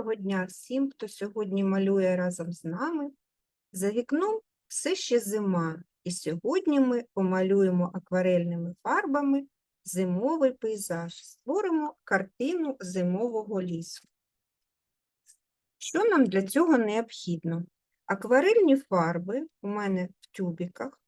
Доброго дня всім, хто сьогодні малює разом з нами. За вікном все ще зима, і сьогодні ми помалюємо акварельними фарбами зимовий пейзаж, створимо картину зимового лісу. Що нам для цього необхідно? Акварельні фарби у мене в тюбіках,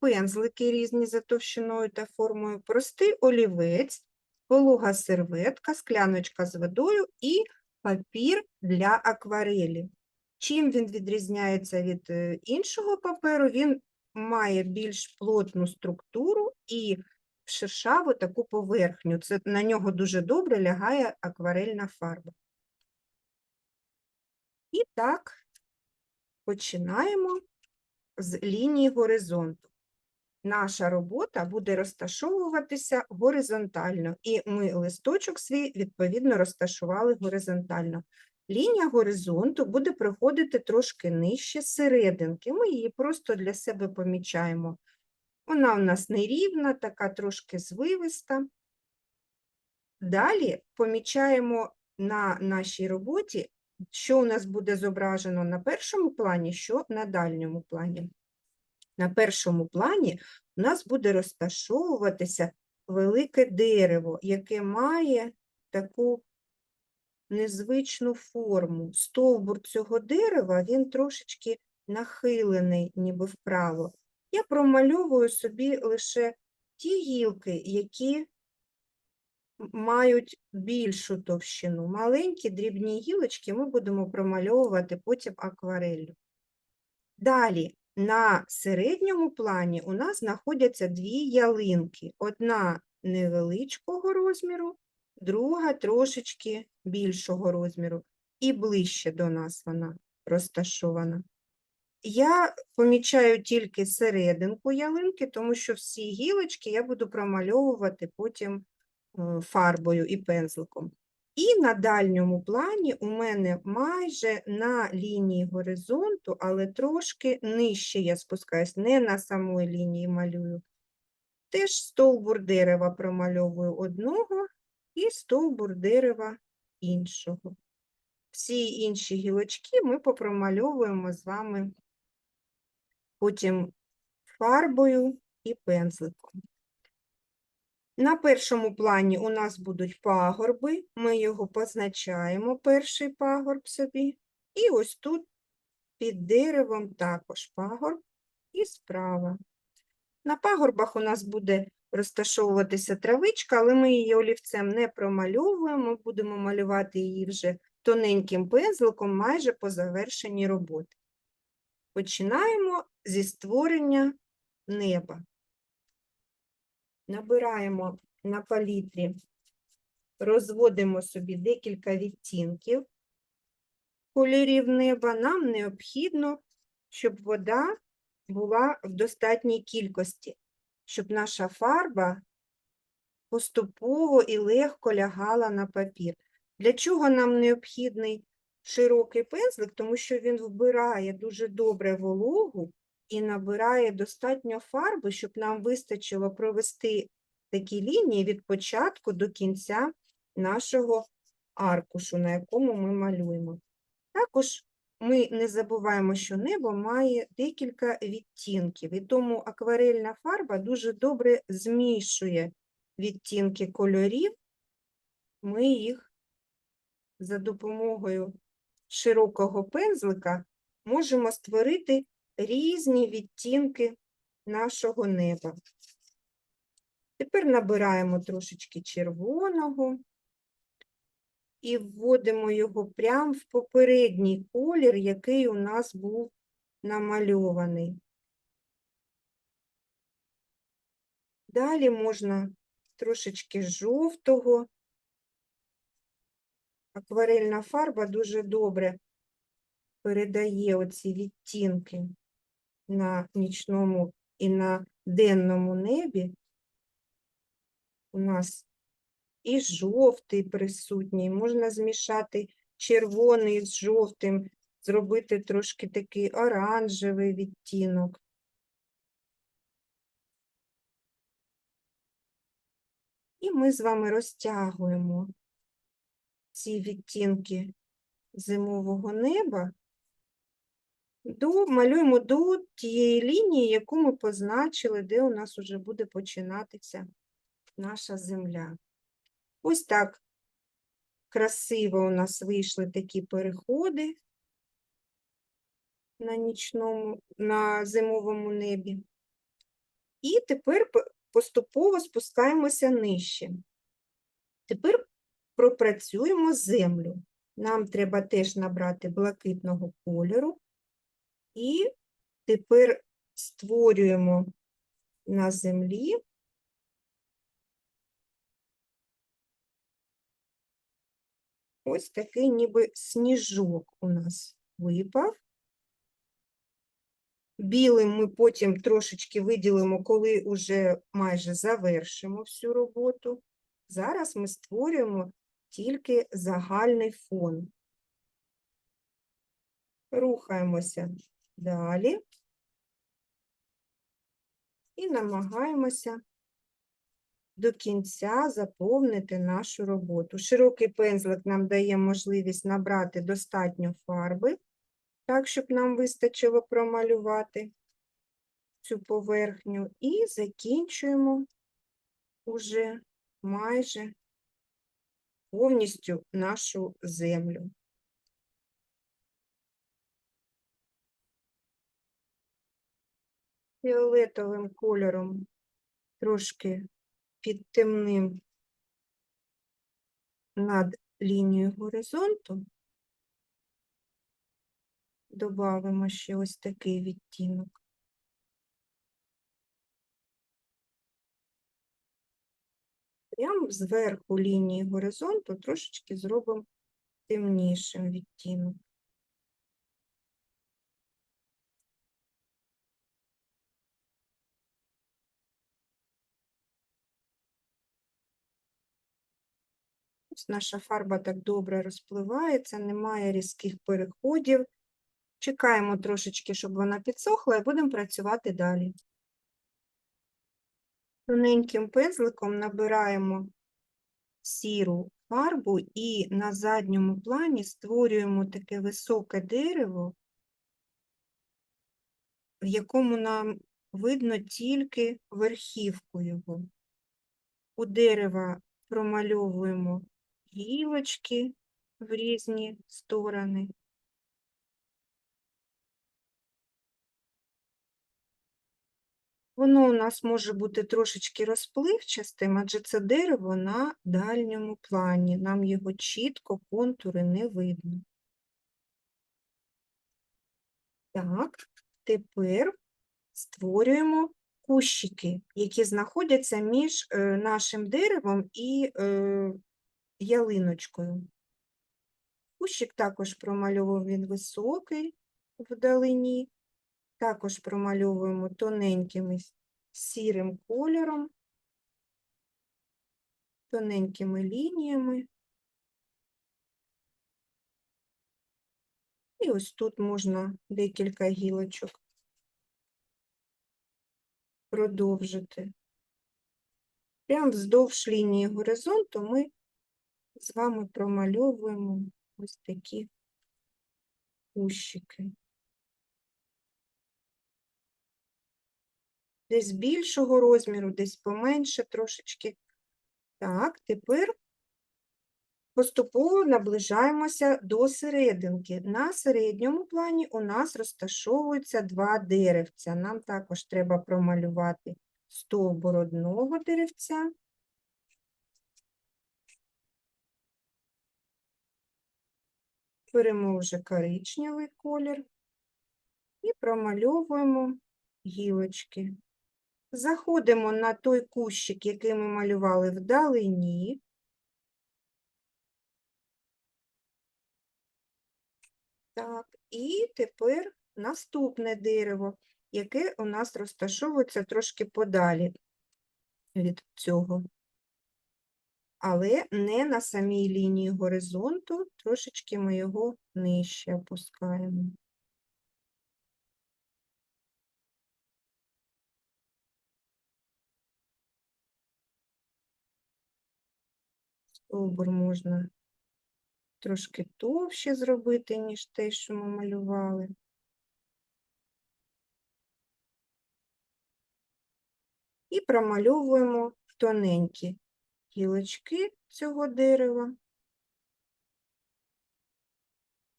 пензлики різні за товщиною та формою, простий олівець, волога серветка, скляночка з водою і папір для акварелі. Чим він відрізняється від е, іншого паперу? Він має більш плотну структуру і шершаву таку поверхню. Це на нього дуже добре лягає акварельна фарба. І так, починаємо з лінії горизонту. Наша робота буде розташовуватися горизонтально, і ми листочок свій відповідно розташували горизонтально. Лінія горизонту буде проходити трошки нижче серединки. Ми її просто для себе помічаємо. Вона у нас нерівна, така трошки звивиста. Далі помічаємо на нашій роботі, що у нас буде зображено на першому плані, що на дальньому плані. На першому плані у нас буде розташовуватися велике дерево, яке має таку незвичну форму. Стовбур цього дерева, він трошечки нахилений, ніби вправо. Я промальовую собі лише ті гілки, які мають більшу товщину. Маленькі дрібні гілочки ми будемо промальовувати потім аквареллю. Далі, на середньому плані у нас знаходяться дві ялинки. Одна невеличкого розміру, друга трошечки більшого розміру. І ближче до нас вона розташована. Я помічаю тільки серединку ялинки, тому що всі гілочки я буду промальовувати потім е, фарбою і пензликом. І на дальньому плані у мене майже на лінії горизонту, але трошки нижче я спускаюсь, не на самої лінії малюю. Теж стовбур дерева промальовую одного і стовбур дерева іншого. Всі інші гілочки ми попромальовуємо з вами потім фарбою і пензликом. На першому плані у нас будуть пагорби, ми його позначаємо, перший пагорб собі. І ось тут під деревом також пагорб і справа. На пагорбах у нас буде розташовуватися травичка, але ми її олівцем не промальовуємо, будемо малювати її вже тоненьким пензликом майже по завершенні роботи. Починаємо зі створення неба. Набираємо на палітрі, розводимо собі декілька відтінків кольорів неба. Нам необхідно, щоб вода була в достатній кількості, щоб наша фарба поступово і легко лягала на папір. Для чого нам необхідний широкий пензлик? Тому що він вбирає дуже добре вологу і набирає достатньо фарби, щоб нам вистачило провести такі лінії від початку до кінця нашого аркушу, на якому ми малюємо. Також ми не забуваємо, що небо має декілька відтінків, і тому акварельна фарба дуже добре змішує відтінки кольорів. Ми їх за допомогою широкого пензлика можемо створити різні відтінки нашого неба. Тепер набираємо трошечки червоного і вводимо його прямо в попередній колір, який у нас був намальований. Далі можна трошечки жовтого. Акварельна фарба дуже добре передає оці відтінки на нічному і на денному небі. У нас і жовтий присутній, можна змішати червоний з жовтим, зробити трошки такий оранжевий відтінок. І ми з вами розтягуємо ці відтінки зимового неба до, малюємо до тієї лінії, яку ми позначили, де у нас вже буде починатися наша земля. Ось так красиво у нас вийшли такі переходи на нічному, на зимовому небі. І тепер поступово спускаємося нижче. Тепер пропрацюємо землю. Нам треба теж набрати блакитного кольору. І тепер створюємо на землі ось такий ніби сніжок у нас випав. Білим ми потім трошечки виділимо, коли вже майже завершимо всю роботу. Зараз ми створюємо тільки загальний фон. Рухаємося далі і намагаємося до кінця заповнити нашу роботу. Широкий пензлик нам дає можливість набрати достатньо фарби, так, щоб нам вистачило промалювати цю поверхню. І закінчуємо уже майже повністю нашу землю. Фіолетовим кольором трошки підтемним над лінією горизонту. Добавимо ще ось такий відтінок. Прямо зверху лінії горизонту трошечки зробимо темнішим відтінок. Наша фарба так добре розпливається, немає різких переходів. Чекаємо трошечки, щоб вона підсохла, і будемо працювати далі. Тоненьким пензликом набираємо сіру фарбу і на задньому плані створюємо таке високе дерево, в якому нам видно тільки верхівку його. У дерева промальовуємо гілочки в різні сторони. Воно у нас може бути трошечки розпливчастим, адже це дерево на дальньому плані. Нам його чітко контури не видно. Так, тепер створюємо кущики, які знаходяться між е, нашим деревом і е, ялиночкою. Кущик також промальовуємо він високий вдалині. Також промальовуємо тоненьким сірим кольором, тоненькими лініями. І ось тут можна декілька гілочок продовжити. Прямо вздовж лінії горизонту ми з вами промальовуємо ось такі кущики. Десь більшого розміру, десь поменше трошечки. Так, тепер поступово наближаємося до серединки. На середньому плані у нас розташовуються два деревця. Нам також треба промалювати стовбур одного деревця. Беремо вже коричневий колір і промальовуємо гілочки. Заходимо на той кущик, який ми малювали вдалині. Так, і тепер наступне дерево, яке у нас розташовується трошки подалі від цього. Але не на самій лінії горизонту, трошечки ми його нижче опускаємо. Стовбур можна трошки товще зробити, ніж те, що ми малювали. І промальовуємо тоненькі гілочки цього дерева,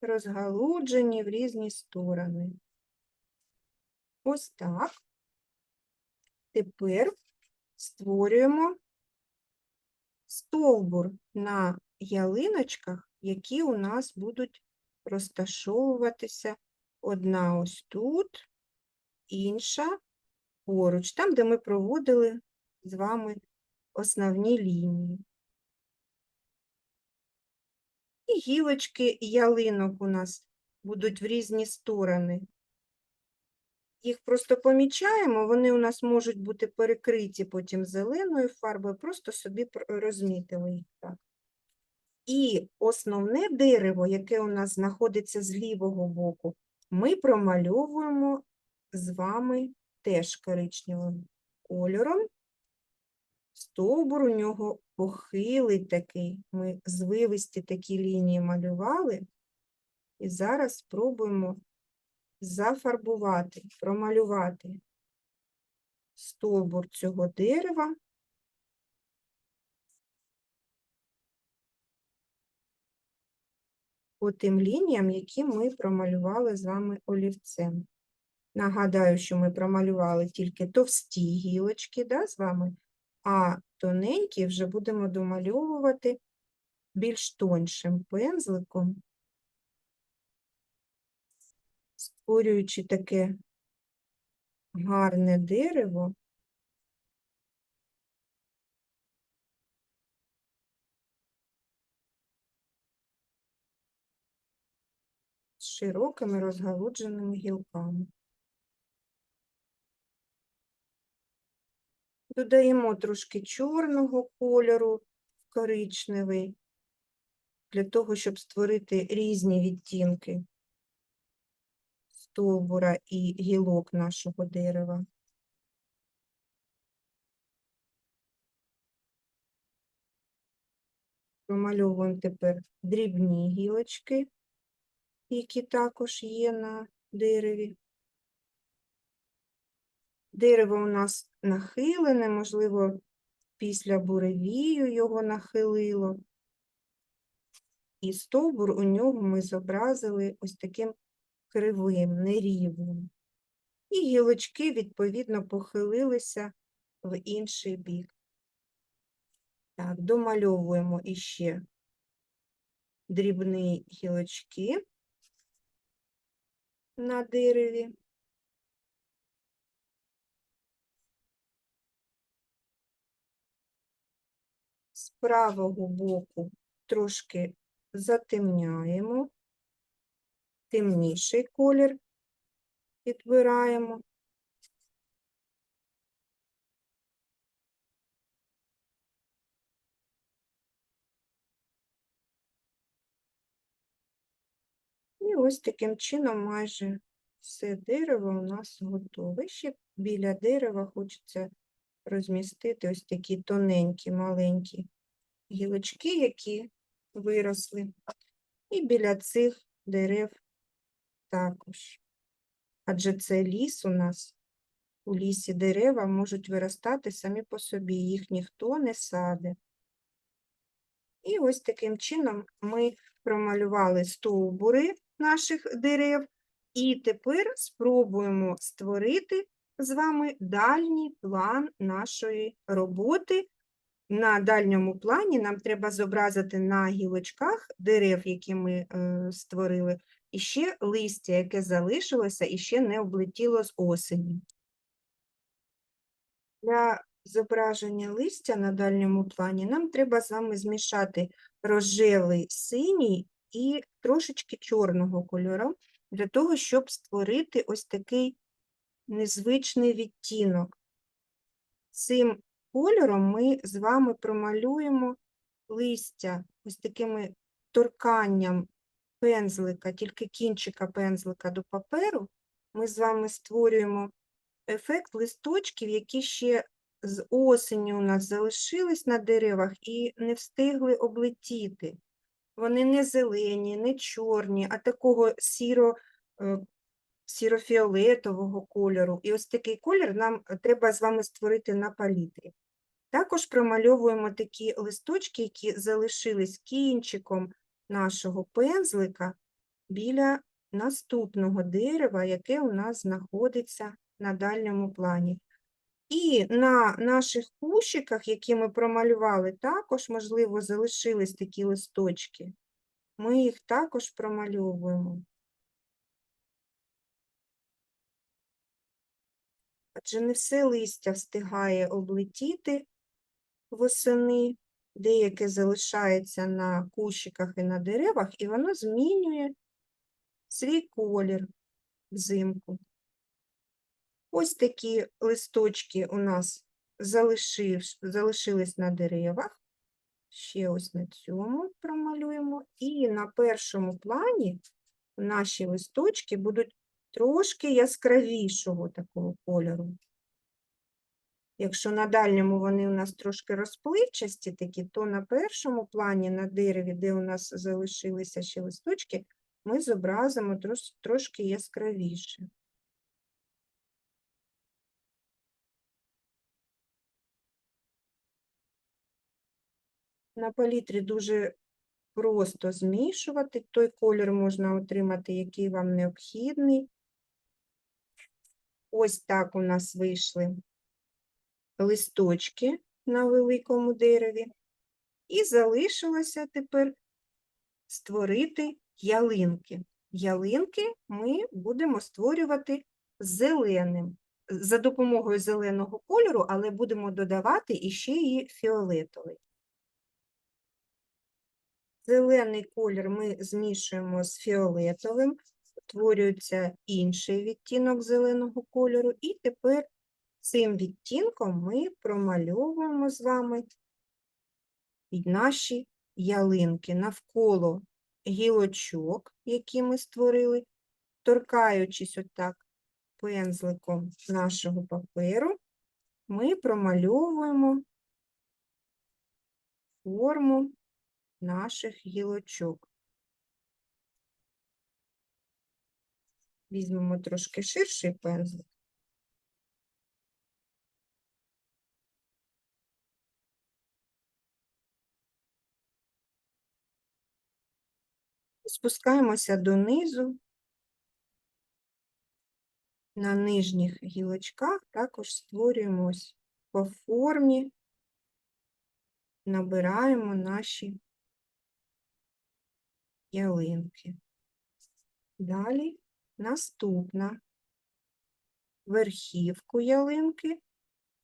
розгалуджені в різні сторони. Ось так. Тепер створюємо стовбур на ялиночках, які у нас будуть розташовуватися одна ось тут, інша поруч, там, де ми проводили з вами основні лінії. І гілочки ялинок у нас будуть в різні сторони. Їх просто помічаємо, вони у нас можуть бути перекриті потім зеленою фарбою, просто собі розмітили їх так. І основне дерево, яке у нас знаходиться з лівого боку, ми промальовуємо з вами теж коричневим кольором. Стовбур у нього похилий такий. Ми звивисті такі лінії малювали. І зараз спробуємо зафарбувати, промалювати стовбур цього дерева. По тим лініям, які ми промалювали з вами олівцем. Нагадаю, що ми промалювали тільки товсті гілочки да, з вами, а тоненькі вже будемо домальовувати більш тоншим пензликом, створюючи таке гарне дерево. широкими розгалудженими гілками. Додаємо трошки чорного кольору в коричневий, для того, щоб створити різні відтінки стовбура і гілок нашого дерева. Промальовуємо тепер дрібні гілочки, які також є на дереві. Дерево у нас нахилене, можливо, після буревію його нахилило. І стовбур у нього ми зобразили ось таким кривим, нерівним. І гілочки, відповідно, похилилися в інший бік. Так, домальовуємо іще дрібні гілочки на дереві. З правого боку трошки затемняємо, темніший колір підбираємо. І ось таким чином майже все дерево у нас готове. Ще біля дерева хочеться розмістити ось такі тоненькі, маленькі гілочки, які виросли. І біля цих дерев також. Адже це ліс у нас. У лісі дерева можуть виростати самі по собі, їх ніхто не саде. І ось таким чином ми промалювали стовбури наших дерев, і тепер спробуємо створити з вами дальній план нашої роботи. На дальньому плані нам треба зобразити на гілочках дерев, які ми е, створили, і ще листя, яке залишилося і ще не облетіло з осені. Для зображення листя на дальньому плані нам треба з вами змішати рожевий, синій і трошечки чорного кольору, для того, щоб створити ось такий незвичний відтінок. Цим кольором ми з вами промалюємо листя ось такими торканням пензлика, тільки кінчика пензлика до паперу. Ми з вами створюємо ефект листочків, які ще з осені у нас залишились на деревах і не встигли облетіти. вони не зелені, не чорні, а такого сіро, е, сіро-фіолетового кольору. І ось такий колір нам е, треба з вами створити на палітрі. Також промальовуємо такі листочки, які залишились кінчиком нашого пензлика біля наступного дерева, яке у нас знаходиться на дальньому плані. І на наших кущиках, які ми промалювали, також, можливо, залишились такі листочки. Ми їх також промальовуємо. Адже не все листя встигає облетіти восени, деяке залишається на кущиках і на деревах, і воно змінює свій колір взимку. Ось такі листочки у нас залишив, залишились на деревах. Ще ось на цьому промалюємо. І на першому плані наші листочки будуть трошки яскравішого такого кольору. Якщо на дальньому вони у нас трошки розпливчасті такі, то на першому плані на дереві, де у нас залишилися ще листочки, ми зобразимо трош, трошки яскравіше. На палітрі дуже просто змішувати. Той колір можна отримати, який вам необхідний. Ось так у нас вийшли листочки на великому дереві. І залишилося тепер створити ялинки. Ялинки ми будемо створювати зеленим, за допомогою зеленого кольору, але будемо додавати іще і фіолетовий. Зелений колір ми змішуємо з фіолетовим, утворюється інший відтінок зеленого кольору, і тепер цим відтінком ми промальовуємо з вами наші ялинки навколо гілочок, які ми створили, торкаючись отак пензликом нашого паперу, ми промальовуємо форму наших гілочок. Візьмемо трошки ширший пензлик. Спускаємося донизу. На нижніх гілочках також створюємо ось по формі, набираємо наші ялинки. Далі наступна верхівку ялинки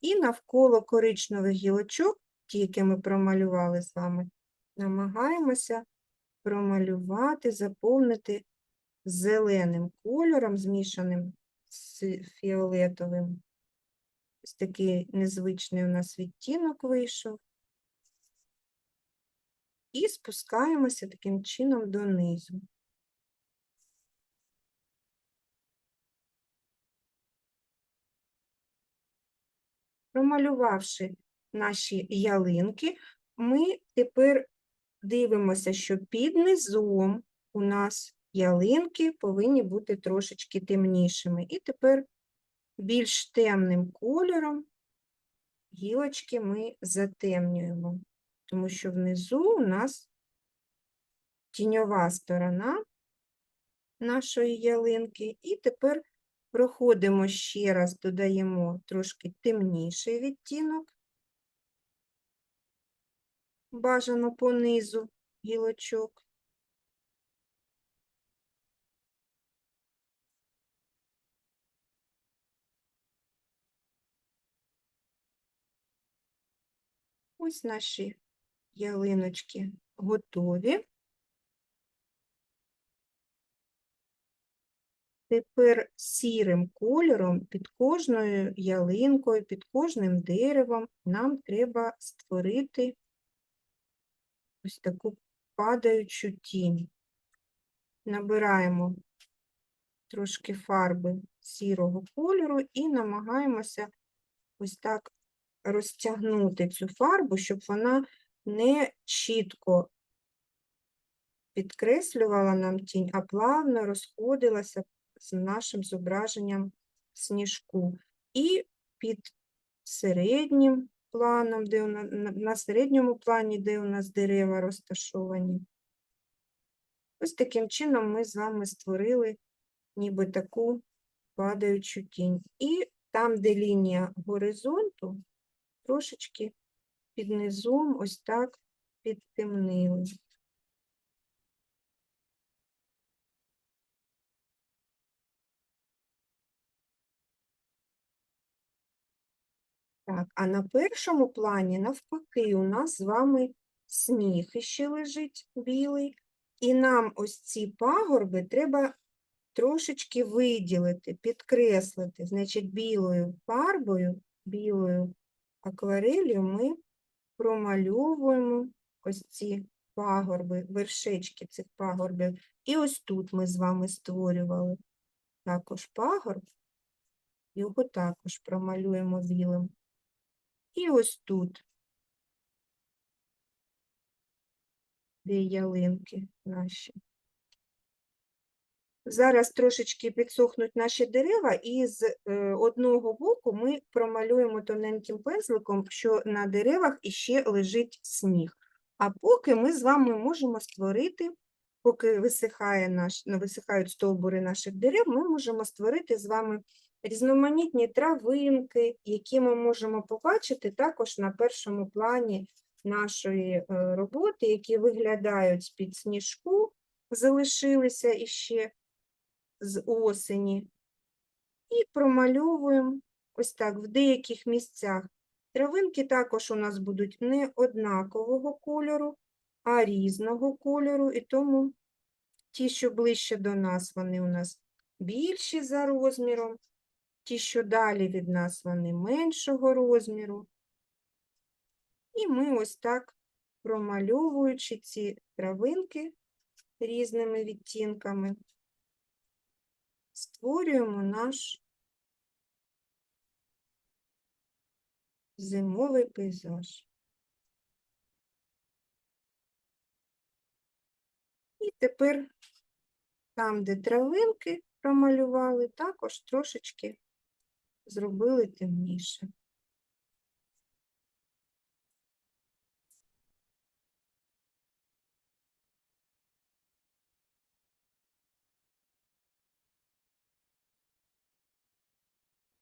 і навколо коричневих гілочок, ті, які ми промалювали з вами, намагаємося промалювати, заповнити зеленим кольором, змішаним з фіолетовим. Ось такий незвичний у нас відтінок вийшов. І спускаємося таким чином донизу. Промалювавши наші ялинки, ми тепер дивимося, що під низом у нас ялинки повинні бути трошечки темнішими. І тепер більш темним кольором гілочки ми затемнюємо, тому що внизу у нас тіньова сторона нашої ялинки, і тепер проходимо ще раз, додаємо трошки темніший відтінок бажано по низу гілочок. Ось наші ялиночки готові. Тепер сірим кольором під кожною ялинкою, під кожним деревом нам треба створити ось таку падаючу тінь. Набираємо трошки фарби сірого кольору і намагаємося ось так розтягнути цю фарбу, щоб вона не чітко підкреслювала нам тінь, а плавно розходилася з нашим зображенням сніжку. І під середнім планом, де у на, на, на середньому плані, де у нас дерева розташовані. Ось таким чином ми з вами створили ніби таку падаючу тінь. І там, де лінія горизонту, трошечки під низом ось так підтемнили. Так, а на першому плані, навпаки, у нас з вами сніг іще лежить білий, і нам ось ці пагорби треба трошечки виділити, підкреслити. Значить, білою фарбою, білою акварелью ми промальовуємо ось ці пагорби, вершечки цих пагорбів. І ось тут ми з вами створювали також пагорб, його також промалюємо білим. І ось тут, де ялинки наші. Зараз трошечки підсохнуть наші дерева, і з е, одного боку ми промалюємо тоненьким пензликом, що на деревах іще лежить сніг. А поки ми з вами можемо створити, поки висихає наш, ну, висихають стовбури наших дерев, ми можемо створити з вами різноманітні травинки, які ми можемо побачити також на першому плані нашої е, роботи, які виглядають з-під сніжку, залишилися іще з осені. І промальовуємо ось так в деяких місцях. Травинки також у нас будуть не однакового кольору, а різного кольору, і тому ті, що ближче до нас, вони у нас більші за розміром, ті, що далі від нас, вони меншого розміру. І ми ось так, промальовуючи ці травинки різними відтінками, створюємо наш зимовий пейзаж. І тепер там, де травинки промалювали, також трошечки зробили темніше.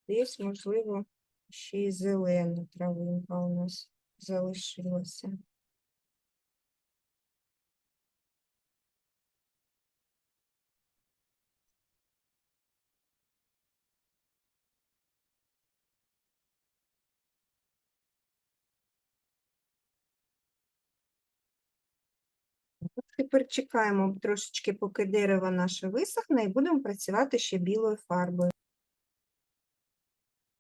Десь, можливо, ще й зелена травинка у нас залишилася. Тепер чекаємо трошечки, поки дерево наше висохне, і будемо працювати ще білою фарбою.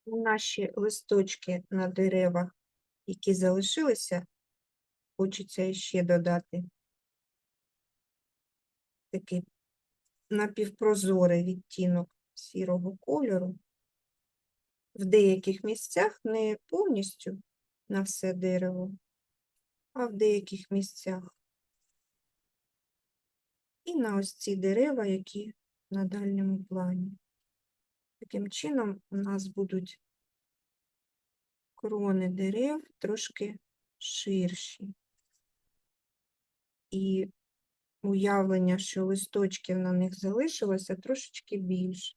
Наші листочки на деревах, які залишилися, хочеться ще додати такий напівпрозорий відтінок сірого кольору. В деяких місцях не повністю на все дерево, а в деяких місцях. І на ось ці дерева, які на дальньому плані. Таким чином у нас будуть крони дерев трошки ширші. І уявлення, що листочків на них залишилося трошечки більше.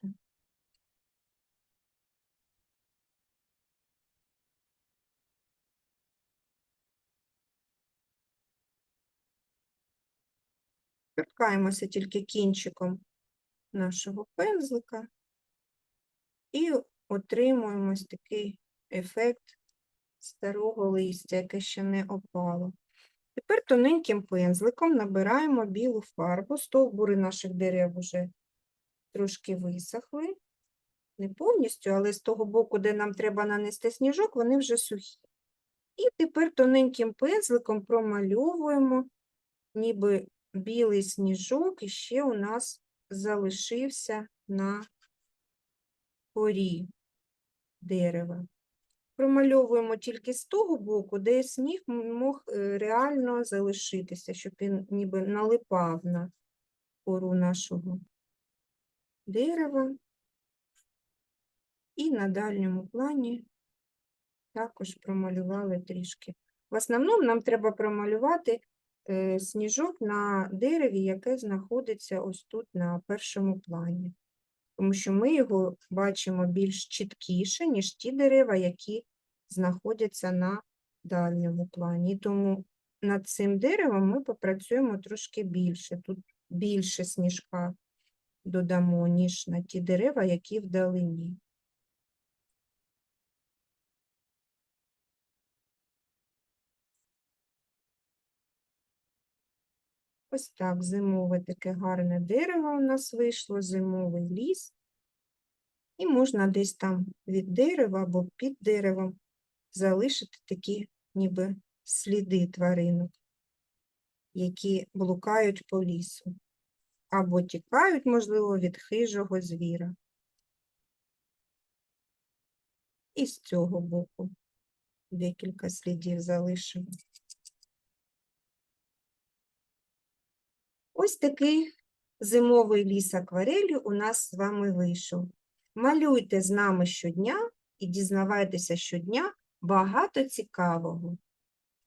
Торкаємося тільки кінчиком нашого пензлика і отримуємо ось такий ефект старого листя, яке ще не опало. Тепер тоненьким пензликом набираємо білу фарбу, стовбури наших дерев вже трошки висохли, не повністю, але з того боку, де нам треба нанести сніжок, вони вже сухі. І тепер тоненьким пензликом промальовуємо, ніби білий сніжок ще у нас залишився на корі дерева. Промальовуємо тільки з того боку, де сніг мог е, реально залишитися, щоб він ніби налипав на кору нашого дерева. І на дальньому плані також промалювали трішки. В основному нам треба промалювати сніжок на дереві, яке знаходиться ось тут на першому плані. Тому що ми його бачимо більш чіткіше, ніж ті дерева, які знаходяться на дальньому плані. Тому над цим деревом ми попрацюємо трошки більше. Тут більше сніжка додамо, ніж на ті дерева, які вдалині. Ось так, зимове таке гарне дерево у нас вийшло, зимовий ліс. І можна десь там від дерева або під деревом залишити такі ніби сліди тваринок, які блукають по лісу, або тікають, можливо, від хижого звіра. І з цього боку декілька слідів залишимо. Ось такий зимовий ліс акварелі у нас з вами вийшов. Малюйте з нами щодня і дізнавайтеся щодня багато цікавого.